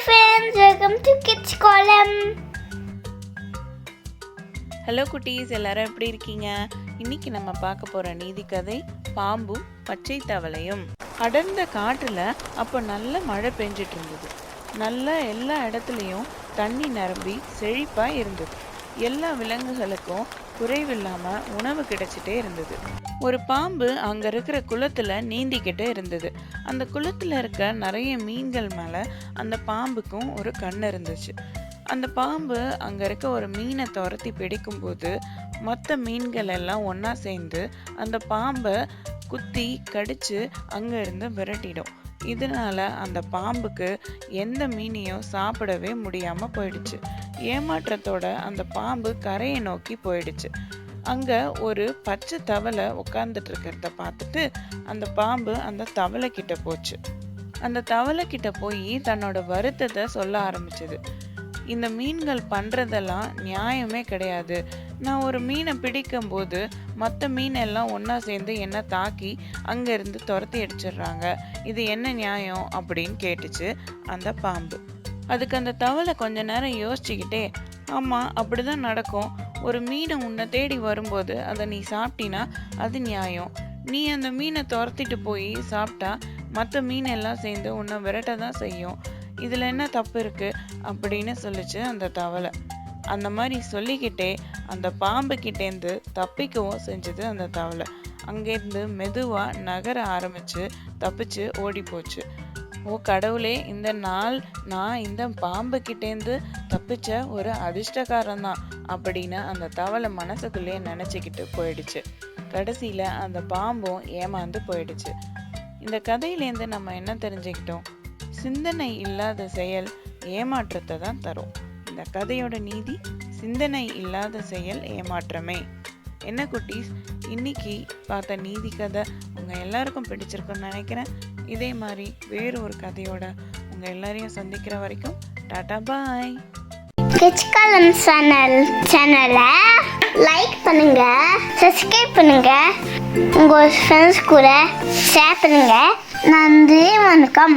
Friends welcome to kids Kalam hello குட்டீஸ். எல்லாரும் எப்படி இருக்கீங்க? இன்னைக்கு நம்ம பார்க்க போற நீதி கதை பாம்பும் பச்சை தவளையும். அடர்ந்த காட்டுல அப்போ நல்ல மழை பெஞ்சிட்டு இருந்தது. நல்ல எல்லா இடத்துலையும் தண்ணி நிரம்பி செழிப்பா இருந்தது. எல்லா விலங்குகளுக்கும் குறைவில்லாம உணவு கிடைச்சிட்டே இருந்தது. ஒரு பாம்பு அங்க இருக்கிற குளத்துல நீந்திக்கிட்டே இருந்தது. அந்த குளத்துல இருக்க நிறைய மீன்கள் மேல அந்த பாம்புக்கும் ஒரு கண் இருந்துச்சு. அந்த பாம்பு அங்க இருக்க ஒரு மீனை துரத்தி பிடிக்கும்போது மற்ற மீன்கள் எல்லாம் ஒன்றா சேர்ந்து அந்த பாம்பை குத்தி கடிச்சு அங்க இருந்து விரட்டிடும். இதனால அந்த பாம்புக்கு எந்த மீனையும் சாப்பிடவே முடியாம போயிடுச்சு. ஏமாற்றத்தோட அந்த பாம்பு கரையை நோக்கி போயிடுச்சு. அங்க ஒரு பச்சை தவளை உட்கார்ந்துட்டு இருக்கிறத பார்த்துட்டு அந்த பாம்பு அந்த தவளை கிட்ட போச்சு. அந்த தவளை கிட்ட போய் தன்னோட வருத்தத்தை சொல்ல ஆரம்பிச்சது. இந்த மீன்கள் பண்றதெல்லாம் நியாயமே கிடையாது. நான் ஒரு மீனை பிடிக்கும் போது மற்ற மீன் எல்லாம் ஒன்றா சேர்ந்து என்னை தாக்கி அங்கேருந்து துரத்தி அடிச்சிடுறாங்க. இது என்ன நியாயம் அப்படின்னு கேட்டுச்சு அந்த பாம்பு. அதுக்கு அந்த தவளை கொஞ்ச நேரம் யோசிச்சுக்கிட்டே ஆமா அப்படிதான் நடக்கும். ஒரு மீனை உன்னை தேடி வரும்போது அதை நீ சாப்பிட்டினா அது நியாயம். நீ அந்த மீனை துரத்திட்டு போய் சாப்பிட்டா மற்ற மீன் எல்லாம் சேர்ந்து உன்னை விரட்ட தான் செய்யும். இதில் என்ன தப்பு இருக்குது அப்படின்னு சொல்லிச்சு அந்த தவளை. அந்த மாதிரி சொல்லிக்கிட்டே அந்த பாம்பு கிட்டேருந்து தப்பிக்கவும் செஞ்சது அந்த தவளை. அங்கேருந்து மெதுவாக நகர ஆரம்பித்து தப்பிச்சு ஓடி போச்சு ஓ கடவுளே இந்த நாள் நான் இந்த பாம்பு கிட்டேருந்து தப்பிச்ச ஒரு அதிர்ஷ்டக்காரன் தான் அப்படின்னு அந்த தவளை மனசுக்குள்ளேயே நினச்சிக்கிட்டு போயிடுச்சு. கடைசியில் அந்த பாம்பும் ஏமாந்து போயிடுச்சு. இந்த கதையிலேருந்து நம்ம என்ன தெரிஞ்சுக்கிட்டோம்? சிந்தனை இல்லாத செயல் ஏமாற்றத்தை தான் தரும். இந்த கதையோட நீதி சிந்தனை இல்லாத செயல் ஏமாற்றமே. என்ன குட்டீஸ்? இன்னைக்கு பார்த்த நீதி கதை உங்கள் எல்லாருக்கும் பிடிச்சிருக்குன்னு நினைக்கிறேன். இதே மாதிரி வேறு ஒரு கதையோட உங்கள் எல்லாரையும் சந்திக்கிற வரைக்கும் டாடா பாய். கிச்கலம் சேனல் சேனலை லைக் பண்ணுங்க சப்ஸ்கிரைப் பண்ணுங்க. உங்கள் ஃப்ரெண்ட்ஸ் கூட ஷேர் பண்ணுங்க. நன்றி வணக்கம்.